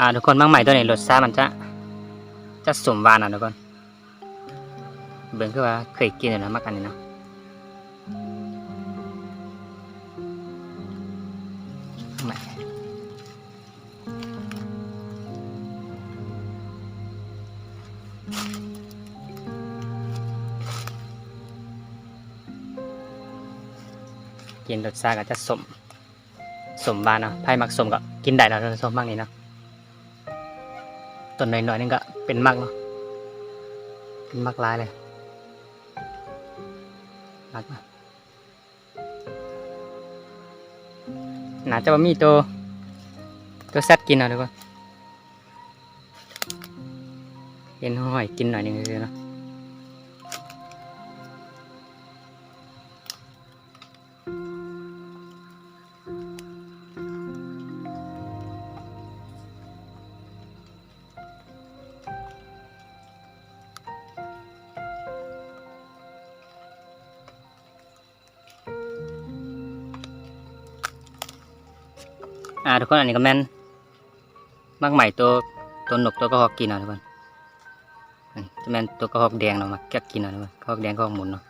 อ่าทุกคนบางใหม่ตัวนี้รสชาติมันจะจะสมหวานอะทุกคนเบิ่งคือว่าเคยกินอยู่นะมักอันนี้เนาะกินรสชาติก็จะสมสมบานเนาะไผ่มักสมก็กินได้แล้วท่านผู้ชมบ้างนี้เนาะ ต้นหน่อยๆนึงก็เป็นมักเนาะเป็นมักหลายเลยมักนะน่าจะว่ามีตัวตัวแซดกินเอาดีกว่าเห็นห้อยกินหน่อยหนึงเลยเนาะ อ่าทุกคนอันนี้ก็แม่นมักใหม่ตัวตัวนกตัวกระหอกกินเอาทุกคนจะแม่นตัวกระหอกแดงเนาะมักแก๊กกินเอาทุกคนหอกแดงกระหอกหมุนเนาะ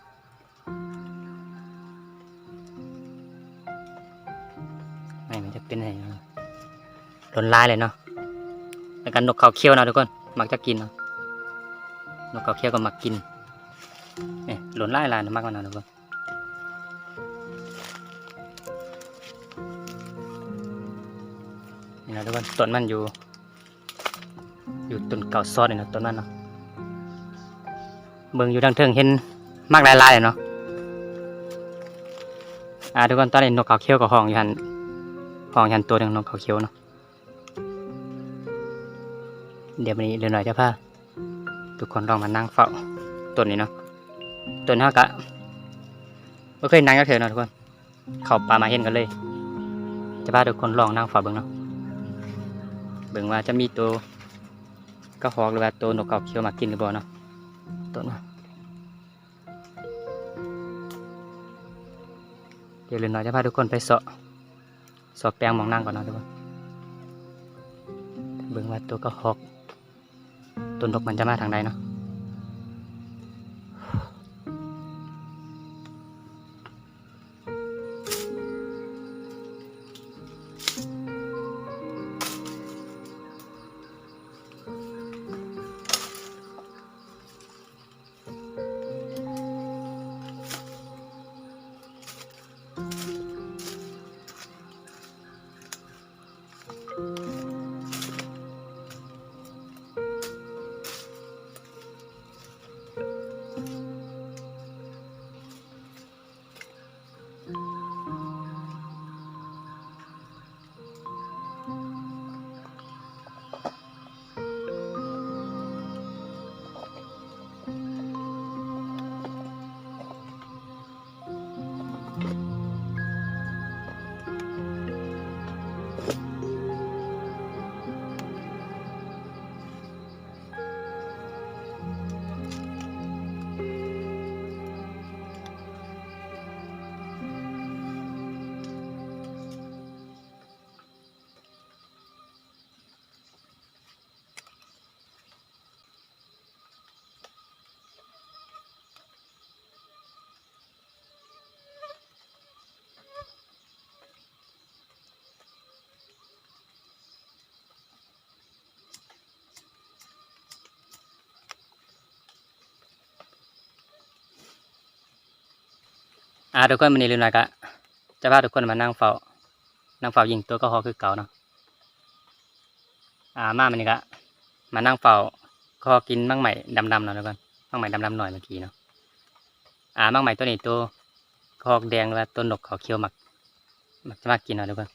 ไม่มันจะเป็นอะไรหล่นลายเลยเนาะแล้วกันนกเขาเขี้ยวเนาะทุกคนมักจะกินเนาะนกเขาเขี้ยวก็มักกินเนี่ยหล่นลายลายเนาะมักมันเนาะทุกคน นะทุกคนต้นมันอยู่ อยู่ต้นเก่าซอดนี่นะต้นมันเนาะเบิ่งอยู่ทางเทิงเห็นมากหลายๆเลยเนาะอ่าทุกคนตอนนี้นกเขาเขียวกับห้องอยู่หันห้องอยู่หันตัวหนึ่งนกเขาเขียวเนาะเดี๋ยววันนี้เดี๋ยวหน่อยจะพาทุกคนลองมานั่งเฝ้าต้นนี้เนาะต้นเฮากะไม่เคยนั่งกับเธอเนาะทุกคนเข้าป่ามาเห็นกันเลย จะพาทุกคนลองนั่งเฝ้าเบิ่งเนาะ เบิ่งว่าจะมีตัวกระหอกหรือว่าตัวนกเขาเขียวมากินหรือเปล่าเนาะต้นว่าเดี๋ยวเรนน้อยจะพาทุกคนไปสาะสาะแปลงหมองนั่งก่อนเนาะทุกคนเบิ่งว่าตัวกระหอกตัวนกมันจะมาทางใดเนาะ อ่าทุกคนวันนี้เรนน้อยก็จะพาทุกคนมานั่งเฝ้านั่งเฝ้ายิงตัวกระหอคือเก่าเนาะอ่ามามันนี้ก็มานั่งเฝ้าก็กินมั่งใหม่ดำๆเนาะทุกคนมั่งใหม่ดำๆหน่อยเมื่อกี้เนาะอ่ามั่งใหม่ตัวนี้ตัวกระหอกแดงหรือว่าตัวนกเขาเขียวมักมักจะมากินเนาะทุกคน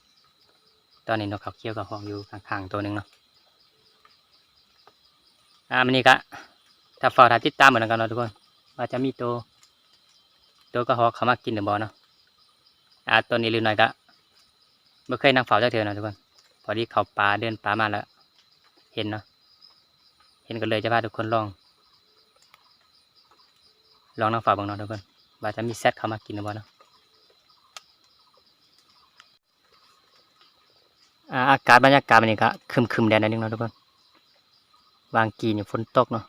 ตอนนี้นกเขาเขียวกับหอกอยู่ข้างๆตัวหนึ่งเนาะอ่ามันนี้ก็ถ้าเฝ้าถ้าติดตามเหมือนกันเนาะทุกคนว่าจะมีตัว ตัวกระหอกเขามากินหรือบอเนาะอ่าตัวนี้ลืมหน่อยก็ไม่เคยนั่งเฝ้าเจ้าเธอเนาะทุกคน พอดีเขาป่าเดินป่ามาแล้ว เห็นเนาะ เห็นกันเลยจะพาทุกคนลอง ลองนั่งเฝ้าบ้างเนาะทุกคนว่าจะมีแซดเขามากินหรือบอเนาะอ่าอากาศบรรยากาศมันนี่ก็ครึมแดดนิดนึงเนาะทุกคนวางกีนี่ฝนตกเนาะ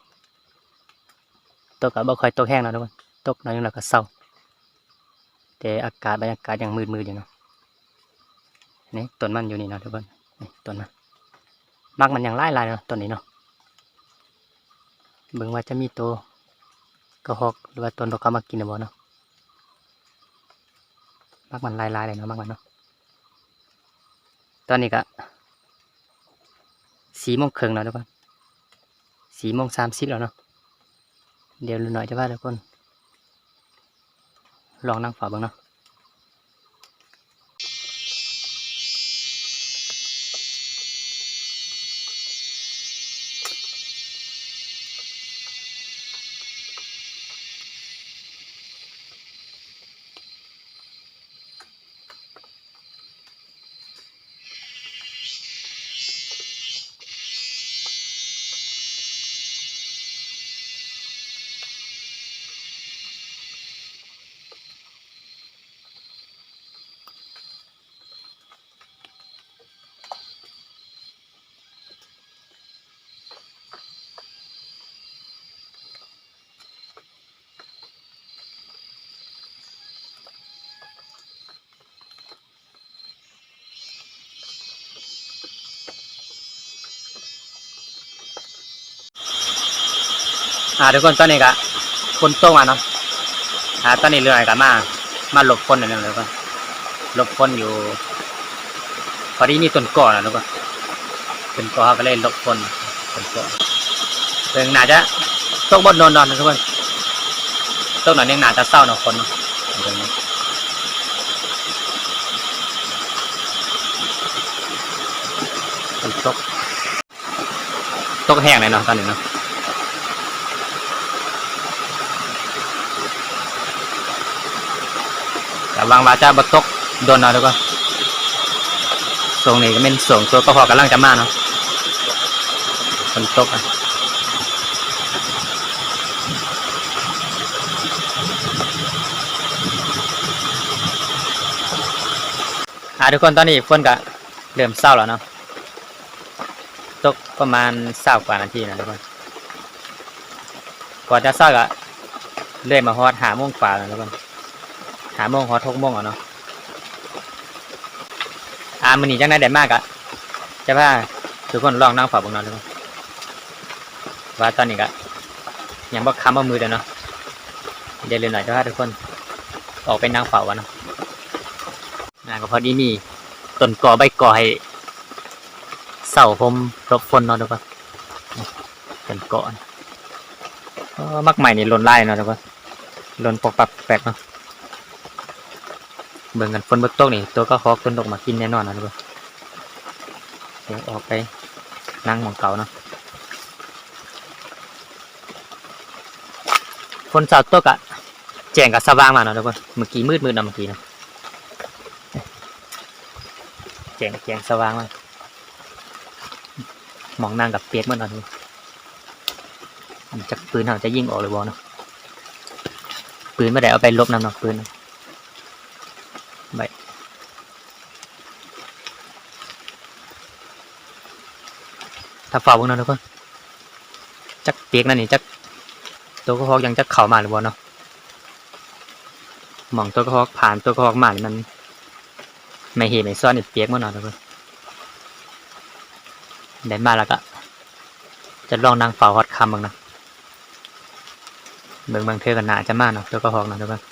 ตกก็บ่ค่อยตกแห้งเนาะทุกคนตกหน้อยนึงแล้วก็เศร้า แต่อากาศบรรยากาศยังมืดๆอยู่เนาะนี่ต้นมันอยู่นี่เนาะทุกคนนี่ต้นมันมักมันยังไล่ลายเนาะต้นนี้เนาะเบิ่งว่าจะมีตัวกระหอกหรือว่าต้นดอกกามากินหรือบ่เนาะมักมันไล่ลายเลยเนาะมักมันเนาะตอนนี้ก็สี่โมงครึ่งแล้วทุกคนสี่โมงสามสิบแล้วเนาะเดี๋ยวหน่อยจะพาทุกคน ลองนั่งฝาบ้างเนาะ อ่าทุกคนตอนนี้ก็คนโตมาเนาะอ่าตอนนี้เรือกันมา มาหลบคนนั่งเลยกคนหลบคนอยู่ พอดีมีต้นก่อนะทุกคนต้นก่อเขาก็เลยหลบคนต้นก่อเพิ่งน่าจะตกบนนอนนอนนะทุกคนตกหน่อยนึงน่าจะเศร้าเนาะคนเนาะเบิ่งเนาะฝนตกตกแห้งเลยเนาะตอนนี้เนาะ แต่วางวาจะบตกโดนเอาแล้วก็ส่งนี่ก็เป็นส่งตัวก็พอกำลังจะมาเนาะฝนตกอะอ่าทุกคนตอนนี้ฝนก็เริ่มเศร้าแล้วเนาะตกประมาณเศร้ากว่านาทีนะทุกคนก่อนจะเศร้าก็เลื่อยมาฮอดหาโมงกว่าแล้วทุกคน หาโมงฮอทกโมงอะเนาะอ่ามันนี่จังได้แดดมากอะจะว่าทุกคนลองนั่งฝ่าบงนอนดูว่าตอนนี้ก็ยังบ่ค้ำเอามือเด้อเนาะเดี๋ยวเร็วหน่อยจะว่าทุกคน ออกไปนั่งฝ่าวะเนาะอ่าก็พอดีมีต้นกอใบกอให้เสาผมรบฝนเนาะทุกคนต้นกอนะเออมักใหม่นี่หล่นไล่เนาะทุกคนหล่นปกปักแปลกเนาะ เบิ่งกันฝนบนตกนี่ ตัวก็ฮอกคนตกมากินแน่นอนนะทุกคนเดี๋ยวออกไปนั่งหมองเก่าเนาะฝนสาวตกอะแจ้งกับสว่างมาเนาะทุกคนเมื่อกี้มืดมืดนะเมื่อกี้เนาะแจ้งแจ้งสว่างมามองนั่งกับเปียกเมื่อนาะทุกคนจากปืนเขาจะยิงออกเลยบอเนาะปืนไม่ได้เอาไปลบนำเนาะปืน ถ้าฝ่าเบิ่งเนาะทุกคนจักเปียกนั่นนี่จักตัวกระหอกยังจักเข่ามาหรือบ่เนาะหมองตัวกระหอกผ่านตัวกระหอกมานี่มันไม่เห็นไม่ซ่อนนี่เปียกหมดเนาะทุกคนได้มาแล้วก็จะลองนั่งฝ้าฮอดคำบ้างนะเบิ่งบางเทื่อกันหนาจะมาเนาะตัวกระหอกเนาะทุกคน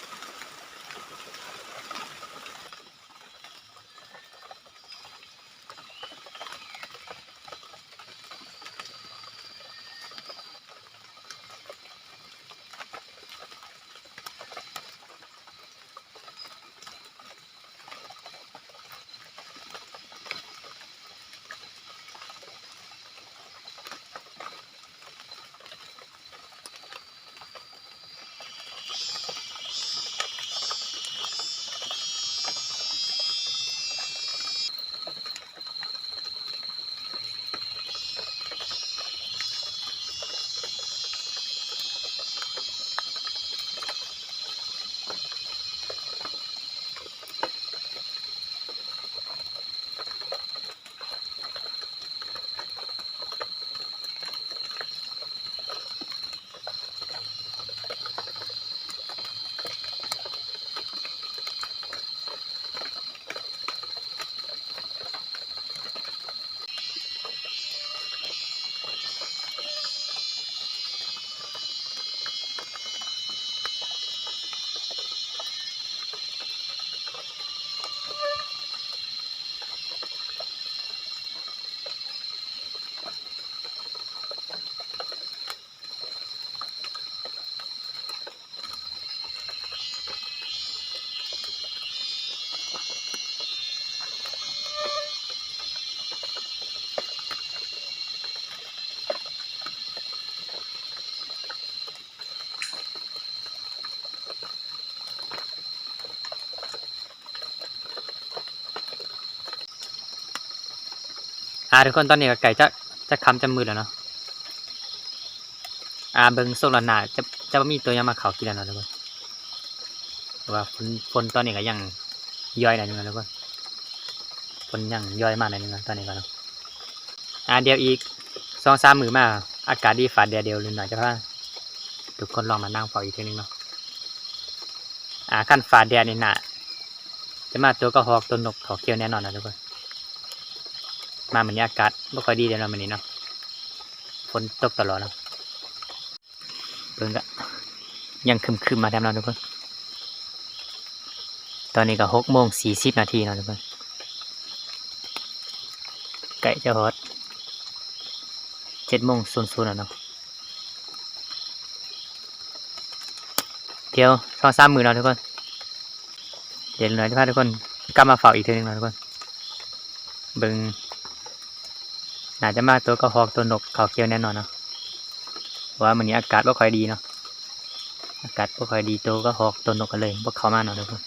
ทุกคนตอนนี้ก็ไก่จะจะคำจะมืดแล้วเนาะอ่าเบิงส่งแล้วหนาจะจะบ่มีตัวยังมาเขากินแล้วเนาะทุกคนว่าฝนฝนตอนนี้ก็ยังย่อยหน่อยนึงนะทุกคนฝนยังย่อยมากหน่อยนึงนะตอนนี้ก็เนาะอ่าเดี๋ยวอีกสองสามมือมาอากาศดีฝาดแดดเดียวลืมหน่อยจะพาทุกคนลองมานั่งเฝ้าอีกทีนึงเนาะอ่าขั้นฝาดแดดนี่น่ะจะมาตัวกระหอกตัวนกเขาเคี้ยวแน่นอนนะทุกคน มาเหมือนนี้อากาศไม่ค่อยดีเดี๋ยวเราะวันนี้เนาะฝนตกตลอดเนาะเพิ่งก็ยังคึมคึมมาแทมเราทุกคน ตอนนี้ก็หกโมงสี่สิบนาทีเนาะทุกคนไก่จะฮอตเจ็ดโมงศูนย์ศูนย์เนาะเดี๋ยวสองสามมือเนาะทุกคน เดี๋ยวเราจะพาทุกคนกลับมาเฝ้าอีกทีหนึงเนาะทุกคนเบิ่ง น่าจะมาตัวกระหอกตัวนกเขาเคียวแน่นอนเนาะว่ามันนี้อากาศก็ค่อยดีเนาะอากาศก็ค่อยดีตัวกระหอกตัวนกกันเลยพวกเขามาเนาะทุกคน